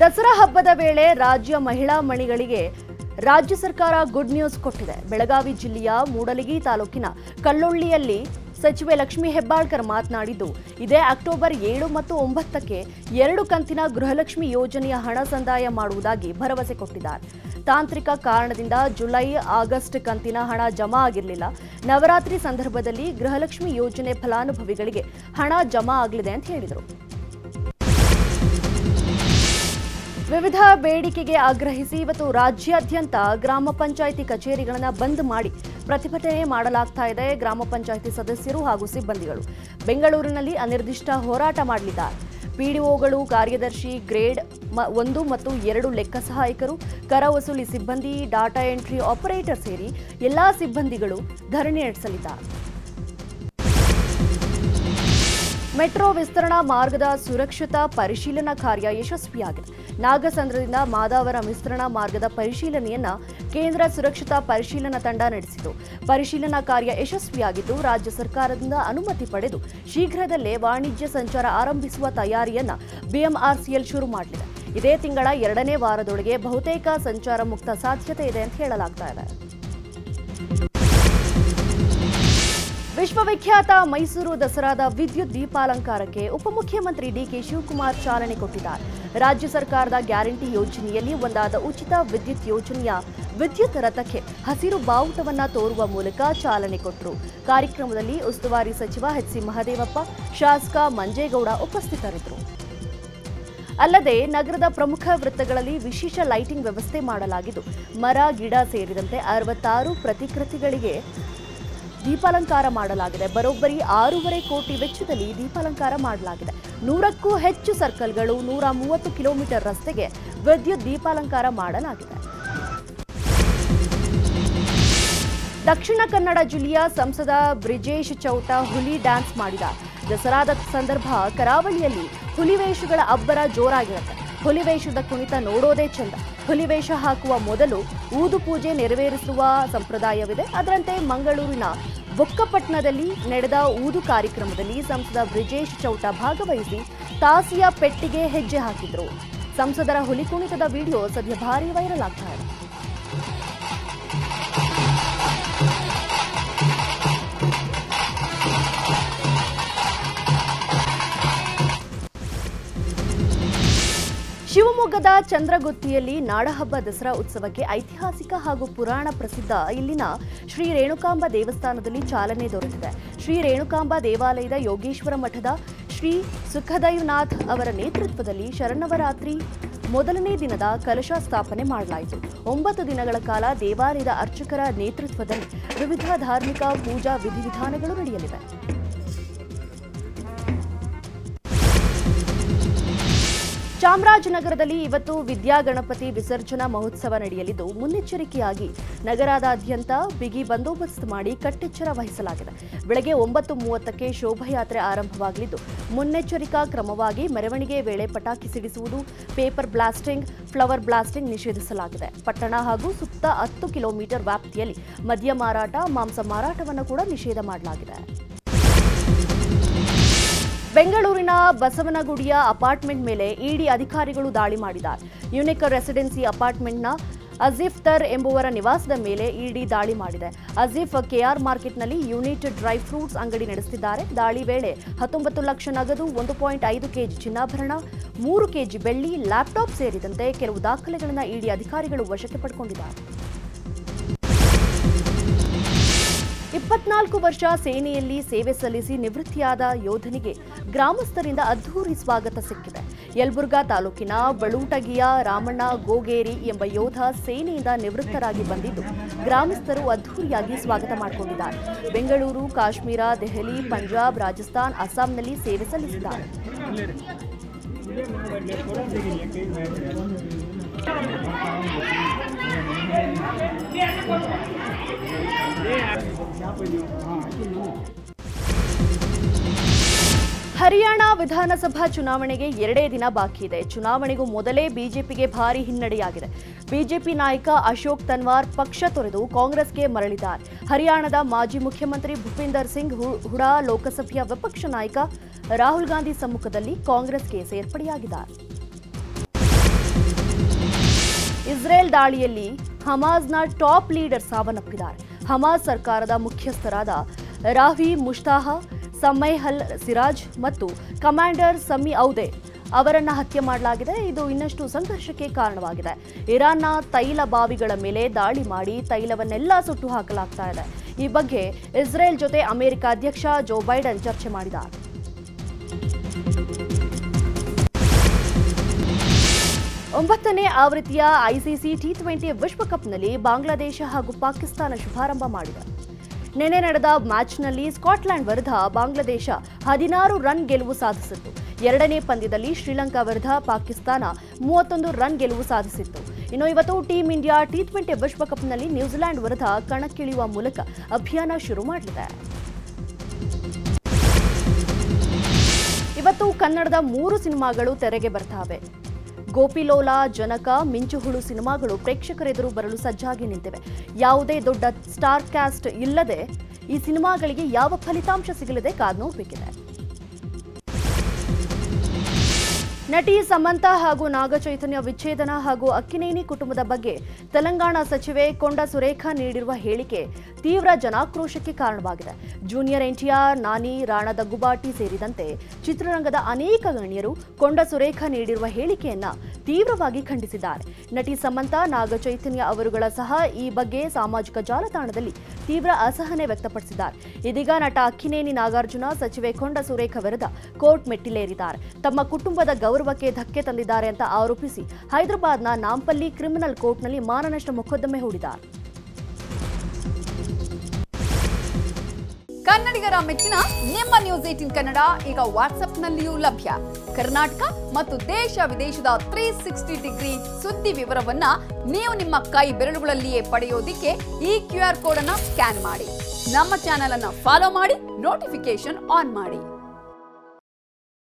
ದಸರಾ ಹಬ್ಬದ ವೇಳೆ ರಾಜ್ಯ ಮಹಿಳಾ ಮಣಿಗಳಿಗೆ ರಾಜ್ಯ ಸರ್ಕಾರ ಗುಡ್ ನ್ಯೂಸ್ ಕೊಟ್ಟಿದೆ. ಬೆಳಗಾವಿ ಜಿಲ್ಲೆಯ ಮೂಡಲಗಿ ತಾಲೂಕಿನ ಕಲ್ಲೊಳ್ಳಿಯಲ್ಲಿ ಸಚಿವೆ ಲಕ್ಷ್ಮಿ ಹೆಬ್ಬಾಳ್ಕರ್ ಮಾತನಾಡಿದ್ದು, ಇದೇ ಅಕ್ಟೋಬರ್ ಏಳು ಮತ್ತು ಒಂಬತ್ತಕ್ಕೆ ಎರಡು ಕಂತಿನ ಗೃಹಲಕ್ಷ್ಮಿ ಯೋಜನೆಯ ಹಣ ಸಂದಾಯ ಮಾಡುವುದಾಗಿ ಭರವಸೆ ಕೊಟ್ಟಿದ್ದಾರೆ. ತಾಂತ್ರಿಕ ಕಾರಣದಿಂದ ಜುಲೈ ಆಗಸ್ಟ್ ಕಂತಿನ ಹಣ ಜಮಾ ಆಗಿರಲಿಲ್ಲ. ನವರಾತ್ರಿ ಸಂದರ್ಭದಲ್ಲಿ ಗೃಹಲಕ್ಷ್ಮಿ ಯೋಜನೆ ಫಲಾನುಭವಿಗಳಿಗೆ ಹಣ ಜಮಾ ಆಗಲಿದೆ ಅಂತ ಹೇಳಿದರು. ವಿವಿಧ ಬೇಡಿಕೆಗೆ ಆಗ್ರಹಿಸಿ ಇವತ್ತು ರಾಜ್ಯಾದ್ಯಂತ ಗ್ರಾಮ ಪಂಚಾಯಿತಿ ಕಚೇರಿಗಳನ್ನು ಬಂದ್ ಮಾಡಿ ಪ್ರತಿಭಟನೆ ಮಾಡಲಾಗ್ತಾ ಇದೆ ಗ್ರಾಮ ಪಂಚಾಯಿತಿ ಸದಸ್ಯರು ಹಾಗೂ ಸಿಬ್ಬಂದಿಗಳು. ಬೆಂಗಳೂರಿನಲ್ಲಿ ಅನಿರ್ದಿಷ್ಟ ಹೋರಾಟ ಮಾಡಲಿದ್ದಾರೆ. ಪಿಡಿಒಗಳು ಕಾರ್ಯದರ್ಶಿ ಗ್ರೇಡ್ ಒಂದು ಮತ್ತು ಎರಡು ಲೆಕ್ಕ ಸಹಾಯಕರು ಕರ ವಸೂಲಿ ಸಿಬ್ಬಂದಿ, ಡಾಟಾ ಎಂಟ್ರಿ ಆಪರೇಟರ್ ಸೇರಿ ಎಲ್ಲಾ ಸಿಬ್ಬಂದಿಗಳು ಧರಣಿ ನಡೆಸಲಿದ್ದಾರೆ. ಮೆಟ್ರೋ ವಿಸ್ತರಣಾ ಮಾರ್ಗದ ಸುರಕ್ಷತಾ ಪರಿಶೀಲನಾ ಕಾರ್ಯ ಯಶಸ್ವಿಯಾಗಿದೆ. ನಾಗಸಂದ್ರದಿಂದ ಮಾದಾವರ ವಿಸ್ತರಣಾ ಮಾರ್ಗದ ಪರಿಶೀಲನೆಯನ್ನ ಕೇಂದ್ರ ಸುರಕ್ಷತಾ ಪರಿಶೀಲನಾ ತಂಡ ನಡೆಸಿತು. ಪರಿಶೀಲನಾ ಕಾರ್ಯ ಯಶಸ್ವಿಯಾಗಿದ್ದು, ರಾಜ್ಯ ಸರ್ಕಾರದಿಂದ ಅನುಮತಿ ಪಡೆದು ಶೀಘ್ರದಲ್ಲೇ ವಾಣಿಜ್ಯ ಸಂಚಾರ ಆರಂಭಿಸುವ ತಯಾರಿಯನ್ನ ಬಿಎಂಆರ್ಸಿಎಲ್ ಶುರು ಮಾಡಲಿದೆ. ಇದೇ ತಿಂಗಳ ಎರಡನೇ ವಾರದೊಳಗೆ ಬಹುತೇಕ ಸಂಚಾರ ಮುಕ್ತ ಸಾಧ್ಯತೆ ಇದೆ ಅಂತ ಹೇಳಲಾಗ್ತಾ ಇದೆ. ವಿಶ್ವವಿಖ್ಯಾತ ಮೈಸೂರು ದಸರಾದ ವಿದ್ಯುತ್ ದೀಪಾಲಂಕಾರಕ್ಕೆ ಉಪಮುಖ್ಯಮಂತ್ರಿ ಡಿಕೆ ಶಿವಕುಮಾರ್ ಚಾಲನೆ ಕೊಟ್ಟಿದ್ದಾರೆ. ರಾಜ್ಯ ಸರ್ಕಾರದ ಗ್ಯಾರಂಟಿ ಯೋಜನೆಯಲ್ಲಿ ಒಂದಾದ ಉಚಿತ ವಿದ್ಯುತ್ ಯೋಜನೆಯ ವಿದ್ಯುತ್ ರಥಕ್ಕೆ ಹಸಿರು ಬಾವುಟವನ್ನು ತೋರುವ ಮೂಲಕ ಚಾಲನೆ ಕೊಟ್ಟರು. ಕಾರ್ಯಕ್ರಮದಲ್ಲಿ ಉಸ್ತುವಾರಿ ಸಚಿವ ಎಚ್ ಸಿ ಮಹದೇವಪ್ಪ, ಶಾಸಕ ಮಂಜೇಗೌಡ ಉಪಸ್ಥಿತರಿದ್ದರು. ಅಲ್ಲದೆ ನಗರದ ಪ್ರಮುಖ ವೃತ್ತಗಳಲ್ಲಿ ವಿಶೇಷ ಲೈಟಿಂಗ್ ವ್ಯವಸ್ಥೆ ಮಾಡಲಾಗಿದ್ದು, ಮರ, ಗಿಡ ಸೇರಿದಂತೆ ಅರವತ್ತಾರು ಪ್ರತಿಕೃತಿಗಳಿಗೆ ದೀಪಾಲಂಕಾರ ಮಾಡಲಾಗಿದೆ. ಬರೋಬ್ಬರಿ ಆರೂವರೆ ಕೋಟಿ ವೆಚ್ಚದಲ್ಲಿ ದೀಪಾಲಂಕಾರ ಮಾಡಲಾಗಿದೆ. ನೂರಕ್ಕೂ ಹೆಚ್ಚು ಸರ್ಕಲ್ಗಳು ನೂರ ಮೂವತ್ತು ಕಿಲೋಮೀಟರ್ ರಸ್ತೆಗೆ ವಿದ್ಯುತ್ ದೀಪಾಲಂಕಾರ ಮಾಡಲಾಗಿದೆ. ದಕ್ಷಿಣ ಕನ್ನಡ ಜಿಲ್ಲೆಯ ಸಂಸದ ಬ್ರಿಜೇಶ್ ಚೌಟ ಹುಲಿ ಡ್ಯಾನ್ಸ್ ಮಾಡಿದ. ದಸರಾದ ಸಂದರ್ಭ ಕರಾವಳಿಯಲ್ಲಿ ಹುಲಿವೇಷಗಳ ಅಬ್ಬರ ಜೋರಾಗಿರುತ್ತೆ. ಹುಲಿವೇಷದ ಕುಣಿತ ನೋಡೋದೇ ಚಂದ. ಹುಲಿವೇಷ ಹಾಕುವ ಮೊದಲು ಊದು ಪೂಜೆ ನೆರವೇರಿಸುವ ಸಂಪ್ರದಾಯವಿದೆ. ಅದರಂತೆ ಮಂಗಳೂರಿನ ಬೊಕ್ಕಪಟ್ಟಣದಲ್ಲಿ ನಡೆದ ಊದು ಕಾರ್ಯಕ್ರಮದಲ್ಲಿ ಸಂಸದ ಬ್ರಿಜೇಶ್ ಚೌಟ ಭಾಗವಹಿಸಿ ತಾಸಿಯ ಪೆಟ್ಟಿಗೆ ಹೆಜ್ಜೆ ಹಾಕಿದ್ರು. ಸಂಸದರ ಹುಲಿ ಕುಣಿತದ ವಿಡಿಯೋ ಸದ್ಯ ಭಾರೀ ವೈರಲ್ ಆಗ್ತಾ ಇದೆ. ಶಿವಮೊಗ್ಗದ ಚಂದ್ರಗುತ್ತಿಯಲ್ಲಿ ನಾಡಹಬ್ಬ ದಸರಾ ಉತ್ಸವಕ್ಕೆ ಐತಿಹಾಸಿಕ ಹಾಗೂ ಪುರಾಣ ಪ್ರಸಿದ್ಧ ಇಲ್ಲಿನ ಶ್ರೀ ರೇಣುಕಾಂಬ ದೇವಸ್ಥಾನದಲ್ಲಿ ಚಾಲನೆ ದೊರೆತಿದೆ. ಶ್ರೀ ರೇಣುಕಾಂಬ ದೇವಾಲಯದ ಯೋಗೇಶ್ವರ ಮಠದ ಶ್ರೀ ಸುಖದೈವನಾಥ್ ಅವರ ನೇತೃತ್ವದಲ್ಲಿ ಶರಣವರಾತ್ರಿ ಮೊದಲನೇ ದಿನದ ಕಲಶ ಸ್ಥಾಪನೆ ಮಾಡಲಾಯಿತು. ಒಂಬತ್ತು ದಿನಗಳ ಕಾಲ ದೇವಾಲಯದ ಅರ್ಚಕರ ನೇತೃತ್ವದಲ್ಲಿ ವಿವಿಧ ಧಾರ್ಮಿಕ ಪೂಜಾ ವಿಧಿವಿಧಾನಗಳು ನಡೆಯಲಿವೆ. ಚಾಮರಾಜನಗರದಲ್ಲಿ ಇವತ್ತು ವಿದ್ಯಾಗಣಪತಿ ವಿಸರ್ಜನಾ ಮಹೋತ್ಸವ ನಡೆಯಲಿದ್ದು, ಮುನ್ನೆಚ್ಚರಿಕೆಯಾಗಿ ನಗರದಾದ್ಯಂತ ಬಿಗಿ ಬಂದೋಬಸ್ತ್ ಮಾಡಿ ಕಟ್ಟೆಚ್ಚರ ವಹಿಸಲಾಗಿದೆ. ಬೆಳಗ್ಗೆ ಒಂಬತ್ತು ಮೂವತ್ತಕ್ಕೆ ಶೋಭಾಯಾತ್ರೆ ಆರಂಭವಾಗಲಿದ್ದು, ಮುನ್ನೆಚ್ಚರಿಕಾ ಕ್ರಮವಾಗಿ ಮೆರವಣಿಗೆ ವೇಳೆ ಪಟಾಕಿ ಸಿಡಿಸುವುದು, ಪೇಪರ್ ಬ್ಲಾಸ್ಟಿಂಗ್, ಫ್ಲವರ್ ಬ್ಲಾಸ್ಟಿಂಗ್ ನಿಷೇಧಿಸಲಾಗಿದೆ. ಪಟ್ಟಣ ಹಾಗೂ ಸುತ್ತ ಹತ್ತು ಕಿಲೋಮೀಟರ್ ವ್ಯಾಪ್ತಿಯಲ್ಲಿ ಮದ್ಯ ಮಾರಾಟ, ಮಾಂಸ ಮಾರಾಟವನ್ನು ಕೂಡ ನಿಷೇಧ ಮಾಡಲಾಗಿದೆ. ಬೆಂಗಳೂರಿನ ಬಸವನಗುಡಿಯ ಅಪಾರ್ಟ್ಮೆಂಟ್ ಮೇಲೆ ಇಡಿ ಅಧಿಕಾರಿಗಳು ದಾಳಿ ಮಾಡಿದ್ದಾರೆ. ಯುನಿಕ್ ರೆಸಿಡೆನ್ಸಿ ಅಪಾರ್ಟ್ಮೆಂಟ್ನ ಅಜೀಫ್ತರ್ ಎಂಬುವರ ನಿವಾಸದ ಮೇಲೆ ಇಡಿ ದಾಳಿ ಮಾಡಿದೆ. ಅಜೀಫ್ ಕೆಆರ್ ಮಾರ್ಕೆಟ್ನಲ್ಲಿ ಯೂನಿಟ್ ಡ್ರೈ ಫ್ರೂಟ್ಸ್ ಅಂಗಡಿ ನಡೆಸುತ್ತಿದ್ದಾರೆ. ದಾಳಿ ವೇಳೆ ಹತ್ತೊಂಬತ್ತು ಲಕ್ಷ ನಗದು ಒಂದು ಪಾಯಿಂಟ್ ಐದು ಕೆಜಿ ಚಿನ್ನಾಭರಣ, ಮೂರು ಕೆಜಿ ಬೆಳ್ಳಿ, ಲ್ಯಾಪ್ಟಾಪ್ ಸೇರಿದಂತೆ ಕೆಲವು ದಾಖಲೆಗಳನ್ನು ಇಡಿ ಅಧಿಕಾರಿಗಳು ವಶಕ್ಕೆ ಪಡ್ಕೊಂಡಿದ್ದಾರೆ. ಇಪ್ಪತ್ನಾಲ್ಕು ವರ್ಷ ಸೇನೆಯಲ್ಲಿ ಸೇವೆ ಸಲ್ಲಿಸಿ ನಿವೃತ್ತಿಯಾದ ಯೋಧನಿಗೆ ಗ್ರಾಮಸ್ಥರಿಂದ ಅದ್ಧೂರಿ ಸ್ವಾಗತ ಸಿಕ್ಕಿದೆ. ಯಲ್ಬುರ್ಗಾ ತಾಲೂಕಿನ ಬಳೂಟಗಿಯ ರಾಮಣ್ಣ ಗೋಗೇರಿ ಎಂಬ ಯೋಧ ಸೇನೆಯಿಂದ ನಿವೃತ್ತರಾಗಿ ಬಂದಿದ್ದು, ಗ್ರಾಮಸ್ಥರು ಅದ್ಧೂರಿಯಾಗಿ ಸ್ವಾಗತ ಮಾಡಿಕೊಂಡಿದ್ದಾರೆ. ಬೆಂಗಳೂರು, ಕಾಶ್ಮೀರ, ದೆಹಲಿ, ಪಂಜಾಬ್, ರಾಜಸ್ಥಾನ್, ಅಸ್ಸಾಂನಲ್ಲಿ ಸೇವೆ ಸಲ್ಲಿಸಿದ್ದಾರೆ. ಹರಿಯಾಣ ವಿಧಾನಸಭಾ ಚುನಾವಣೆಗೆ ಎರಡೇ ದಿನ ಬಾಕಿ ಇದೆ. ಚುನಾವಣೆಗೂ ಮೊದಲೇ ಬಿಜೆಪಿಗೆ ಭಾರಿ ಹಿನ್ನಡೆಯಾಗಿದೆ. ಬಿಜೆಪಿ ನಾಯಕ ಅಶೋಕ್ ತನ್ವಾರ್ ಪಕ್ಷ ತೊರೆದು ಕಾಂಗ್ರೆಸ್ಗೆ ಮರಳಿದ್ದಾರೆ. ಹರಿಯಾಣದ ಮಾಜಿ ಮುಖ್ಯಮಂತ್ರಿ ಭೂಪಿಂದರ್ ಸಿಂಗ್ ಹುಡಾ ಲೋಕಸಭೆಯ ವಿಪಕ್ಷ ನಾಯಕ ರಾಹುಲ್ ಗಾಂಧಿ ಸಮ್ಮುಖದಲ್ಲಿ ಕಾಂಗ್ರೆಸ್ಗೆ ಸೇರ್ಪಡೆಯಾಗಿದ್ದಾರೆ. ಇಸ್ರೇಲ್ ದಾಳಿಯಲ್ಲಿ ಹಮಾಜ್ನ ಟಾಪ್ ಲೀಡರ್ ಸಾವನ್ನಪ್ಪಿದ್ದಾರೆ. ಹಮಾಜ್ ಸರ್ಕಾರದ ಮುಖ್ಯಸ್ಥರಾದ ರಾವಿ ಮುಷ್ತಾಹ ಸಮೈಹಲ್ ಸಿರಾಜ್ ಮತ್ತು ಕಮಾಂಡರ್ ಸಮಿ ಔದೆ ಅವರನ್ನ ಹತ್ಯೆ ಮಾಡಲಾಗಿದೆ. ಇದು ಇನ್ನಷ್ಟು ಸಂಘರ್ಷಕ್ಕೆ ಕಾರಣವಾಗಿದೆ. ಇರಾನ್ನ ತೈಲ ಬಾವಿಗಳ ಮೇಲೆ ದಾಳಿ ಮಾಡಿ ತೈಲವನ್ನೆಲ್ಲ ಸುಟ್ಟು ಹಾಕಲಾಗ್ತಾ ಇದೆ. ಈ ಬಗ್ಗೆ ಇಸ್ರೇಲ್ ಜೊತೆ ಅಮೆರಿಕ ಅಧ್ಯಕ್ಷ ಜೋ ಬೈಡನ್ ಚರ್ಚೆ ಮಾಡಿದ್ದಾರೆ. ಒಂಬತ್ತನೇ ಆವೃತ್ತಿಯ ಐಸಿಸಿ ಟಿ ಟ್ವೆಂಟಿ ವಿಶ್ವಕಪ್ನಲ್ಲಿ ಬಾಂಗ್ಲಾದೇಶ ಹಾಗೂ ಪಾಕಿಸ್ತಾನ ಶುಭಾರಂಭ ಮಾಡಿದೆ. ನಿನ್ನೆ ನಡೆದ ಮ್ಯಾಚ್ನಲ್ಲಿ ಸ್ಕಾಟ್ಲೆಂಡ್ ವಿರುದ್ಧ ಬಾಂಗ್ಲಾದೇಶ ಹದಿನಾರು ರನ್ ಗೆಲುವು ಸಾಧಿಸಿತ್ತು. ಎರಡನೇ ಪಂದ್ಯದಲ್ಲಿ ಶ್ರೀಲಂಕಾ ವಿರುದ್ಧ ಪಾಕಿಸ್ತಾನ ಮೂವತ್ತೊಂದು ರನ್ ಗೆಲುವು ಸಾಧಿಸಿತ್ತು. ಇನ್ನು ಇವತ್ತು ಟೀಂ ಇಂಡಿಯಾ ಟಿ ಟ್ವೆಂಟಿ ವಿಶ್ವಕಪ್ನಲ್ಲಿ ನ್ಯೂಜಿಲೆಂಡ್ ವಿರುದ್ಧ ಕಣಕ್ಕಿಳಿಯುವ ಮೂಲಕ ಅಭಿಯಾನ ಶುರು ಮಾಡಲಿದೆ. ಇವತ್ತು ಕನ್ನಡದ ಮೂರು ಸಿನಿಮಾಗಳು ತೆರೆಗೆ ಬರ್ತಾವೆ. ಗೋಪಿಲೋಲ ಜನಕ, ಮಿಂಚುಹುಳು ಸಿನಿಮಾಗಳು ಪ್ರೇಕ್ಷಕರೆದುರು ಬರಲು ಸಜ್ಜಾಗಿ ನಿಂತಿವೆ. ಯಾವುದೇ ದೊಡ್ಡ ಸ್ಟಾರ್ ಕ್ಯಾಸ್ಟ್ ಇಲ್ಲದೆ ಈ ಸಿನಿಮಾಗಳಿಗೆ ಯಾವ ಫಲಿತಾಂಶ ಸಿಗಲಿದೆ ಕಾದ್ ನೋಡಬೇಕಿದೆ. ನಟಿ ಸಮಂತಾ ಹಾಗೂ ನಾಗಚೈತನ್ಯ ವಿಚ್ಛೇದನ ಹಾಗೂ ಅಕ್ಕಿನೇನಿ ಕುಟುಂಬದ ಬಗ್ಗೆ ತೆಲಂಗಾಣ ಸಚಿವೆ ಕೊಂಡ ಸುರೇಖಾ ನೀಡಿರುವ ಹೇಳಿಕೆ ತೀವ್ರ ಜನಾಕ್ರೋಶಕ್ಕೆ ಕಾರಣವಾಗಿದೆ. ಜೂನಿಯರ್ ಎನ್ಟಿಆರ್ ನಾನಿ, ರಾಣಾ ದಗ್ಗುಬಾಟಿ ಸೇರಿದಂತೆ ಚಿತ್ರರಂಗದ ಅನೇಕ ಗಣ್ಯರು ಕೊಂಡ ಸುರೇಖಾ ನೀಡಿರುವ ಹೇಳಿಕೆಯನ್ನ ತೀವ್ರವಾಗಿ ಖಂಡಿಸಿದ್ದಾರೆ. ನಟಿ ಸಮಂತ, ನಾಗಚೈತನ್ಯ ಅವರುಗಳ ಸಹ ಈ ಬಗ್ಗೆ ಸಾಮಾಜಿಕ ಜಾಲತಾಣದಲ್ಲಿ ತೀವ್ರ ಅಸಹನೆ ವ್ಯಕ್ತಪಡಿಸಿದ್ದಾರೆ. ಇದೀಗ ನಟ ಅಕ್ಕಿನೇನಿ ನಾಗಾರ್ಜುನ, ಸಚಿವೆ ಕೊಂಡ ಸುರೇಖಾ ವಿರುದ್ಧ ಕೋರ್ಟ್ ಮೆಟ್ಟಿಲೇರಿದ್ದಾರೆ. ತಮ್ಮ ಕುಟುಂಬದ ಗೌರವಕ್ಕೆ ಧಕ್ಕೆ ತಂದಿದ್ದಾರೆ ಅಂತ ಆರೋಪಿಸಿ ಹೈದರಾಬಾದ್ನ ನಾಂಪಲ್ಲಿ ಕ್ರಿಮಿನಲ್ ಕೋರ್ಟ್ನಲ್ಲಿ ಮಾನನಷ್ಟ ಮೊಕದ್ದಮೆ ಹೂಡಿದ್ದಾರೆ ಕನ್ನಡಿಗರ ಮೆಚ್ಚಿನ ನಿಮ್ಮ ನ್ಯೂಸ್ ಏಟಿನ್ ಕನ್ನಡ ಈಗ ವಾಟ್ಸ್ಆಪ್ನಲ್ಲಿಯೂ ಲಭ್ಯ. ಕರ್ನಾಟಕ ಮತ್ತು ದೇಶ ವಿದೇಶದ ತ್ರೀ ಸಿಕ್ಸ್ಟಿ ಡಿಗ್ರಿ ಸುದ್ದಿ ವಿವರವನ್ನ ನೀವು ನಿಮ್ಮ ಕೈ ಬೆರಳುಗಳಲ್ಲಿಯೇ ಪಡೆಯೋದಿಕ್ಕೆ ಈ ಕ್ಯೂ ಆರ್ ಕೋಡ್ ಅನ್ನ ಸ್ಕ್ಯಾನ್ ಮಾಡಿ. ನಮ್ಮ ಚಾನೆಲ್ ಅನ್ನ ಫಾಲೋ ಮಾಡಿ ನೋಟಿಫಿಕೇಶನ್ ಆನ್ ಮಾಡಿ.